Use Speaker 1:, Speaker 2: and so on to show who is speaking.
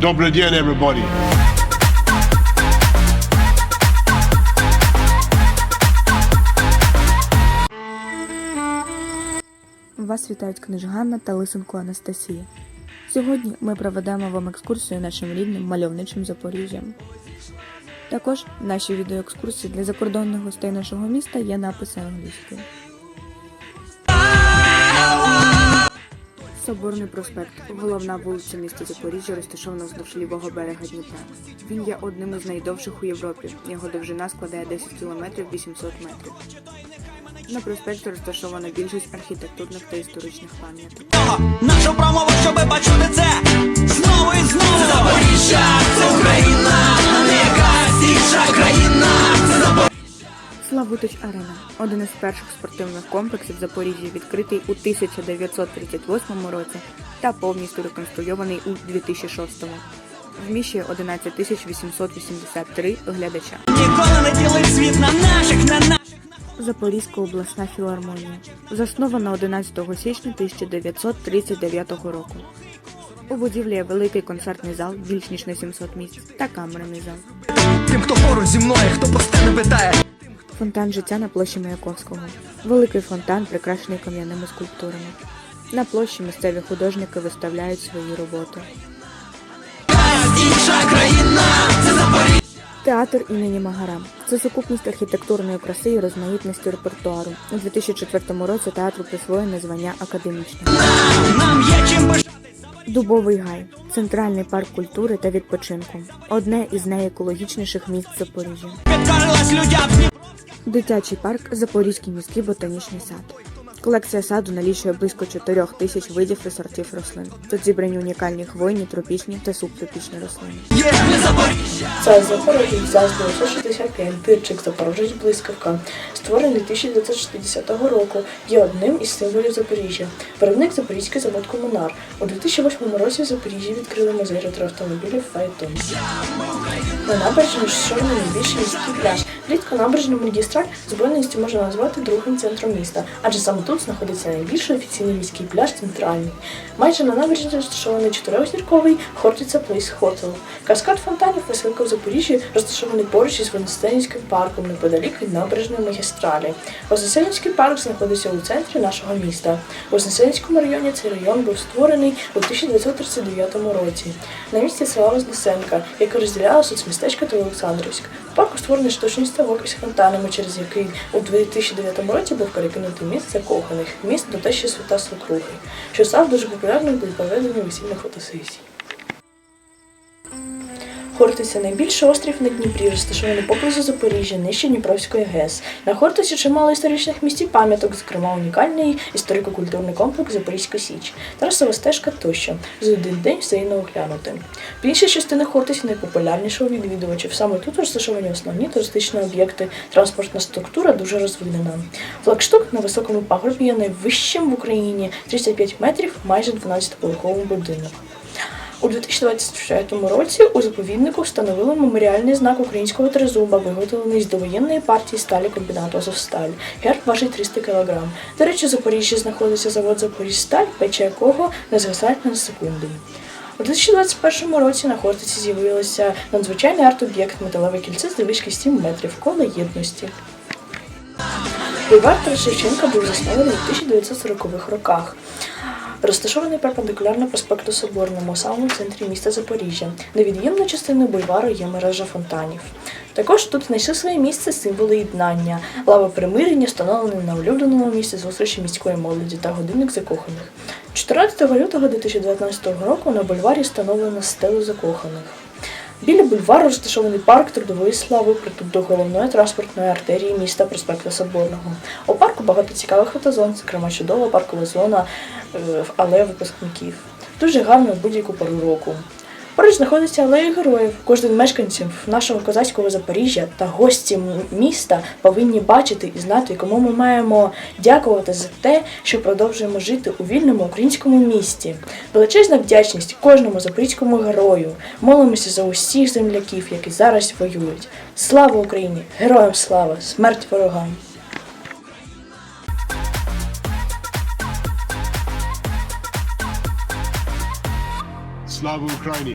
Speaker 1: Добрый день, everybody.
Speaker 2: Вас вітають книж Ганна та Лисенко Анастасія. Сьогодні ми проведемо вам екскурсію нашим рідним мальовничим Запоріжжям. Також в нашій відеоекскурсії для закордонних гостей нашого міста є написи англійською. Соборний проспект головна вулиця міста Запоріжжя, розташована вздовж лівого берега Дніпра. Він є одним із найдовших у Європі. Його довжина складає 10 кілометрів 800 метрів. На проспекті розташована більшість архітектурних та історичних пам'яток.
Speaker 3: Наша промова, щоби бачити це знову і знову. Запоріжжя, це Україна,
Speaker 2: Славутич Арена один із перших спортивних комплексів Запоріжжя, відкритий у 1938 році та повністю реконструйований у 2006. Вміщує 11 883 глядача.
Speaker 3: Ніколи не ділить світ на наших, на наших.
Speaker 2: Запорізька обласна філармонія заснована 11 січня 1939 року. У будівлі є великий концертний зал більш ніж на 700 місць та камерний зал.
Speaker 3: Тим, хто поруч зі мною, хто постійно питає.
Speaker 2: Фонтан життя на площі Маяковського. Великий фонтан, прикрашений кам'яними скульптурами. На площі місцеві художники виставляють свої роботи. Театр імені Магарам це сукупність архітектурної краси і розмаїтності репертуару. У 2004 році театру присвоєне звання академічне.
Speaker 3: Нам є чим.
Speaker 2: Дубовий гай центральний парк культури та відпочинку. Одне із найекологічніших місць Запоріжжя. Дитячий парк Запорізький міський ботанічний сад. Колекція саду налічує близько 4 тисяч видів і сортів рослин. Тут зібрані унікальні хвойні, тропічні та субтропічні рослини.
Speaker 4: Це Запорожець ЗАЗ 965, Дирчик Запорожець Блискавка, створений 1960 року, є одним із символів Запоріжжя. Виробник Запорізький завод Комунар. У 2008 році в Запоріжжі відкрили музей ретроавтомобілів Файтон. На набережні розташований найбільший міський пляж. Рідко набережну магістраль з обороністю можна назвати другим центром міста, адже саме тут знаходиться найбільший офіційний міський пляж центральний. Майже на набережні розташований чотирьохзірковий Хортиця Плейс Хотел. Каскад фонтанів веселка в Запоріжжі розташований поруч із Вознесенським парком неподалік від набережної магістралі. Вознесенський парк знаходиться у центрі нашого міста. У Вознесенському районі цей район був створений у 1939 році. На місці села Вознесенка, яке розділяла соцмістечко та Олександрівськ. В парку створений штучний ставок із фонтанами, через який у 2009 році був перекинутий міст закоханих, міст до тещі свята сукруги, що став дуже популярним для проведення весільних фотосесій. Хортиця найбільший острів на Дніпрі, розташований поблизу Запоріжжя, нижче Дніпровської ГЕС. На Хортиці чимало історичних місць і пам'яток, зокрема унікальний історико-культурний комплекс Запорізька Січ, Тарасова стежка тощо. За один день все не оглянути. Більша частина Хортиці найпопулярніша у відвідувачів. Саме тут розташовані основні туристичні об'єкти. Транспортна структура дуже розвинена. Флагшток на високому пагорбі є найвищим в Україні 35 метрів, майже 12-поверховий будинок. У 2024 році у заповіднику встановили меморіальний знак українського тризуба, виготовлений з довоєнної партії сталі комбінату Азовсталь. Герб важить 300 кг. До речі, у Запоріжжі знаходиться завод Запоріжсталь, пече якого не згасають на секунду. У 2021 році на Хортиці з'явилося надзвичайний арт-об'єкт металеве кільце з завишки 7 метрів коло єдності. Бульвар Тараса Шевченка був заснований у 1940-х роках. Розташований перпендикулярно проспекту Соборному, у самому центрі міста Запоріжжя. Невід'ємною частиною бульвару є мережа фонтанів. Також тут знайшли своє місце символи єднання, лава примирення, встановлена на улюбленому місці зустрічі міської молоді та годинник закоханих. 14 лютого 2019 року на бульварі встановлено стелу закоханих. Біля бульвару розташований парк трудової слави, притул до головної транспортної артерії міста проспекту Соборного. У парку багато цікавих фотозон, зокрема чудова паркова зона е, алея випускників. Дуже гарно в будь-яку пору року. Поруч знаходиться алея героїв. Кожен мешканців нашого козацького Запоріжжя та гості міста повинні бачити і знати, кому ми маємо дякувати за те, що продовжуємо жити у вільному українському місті. Величезна вдячність кожному запорізькому герою. Молимося за усіх земляків, які зараз воюють. Слава Україні! Героям слава! Смерть ворогам!
Speaker 1: Slava Ukraini.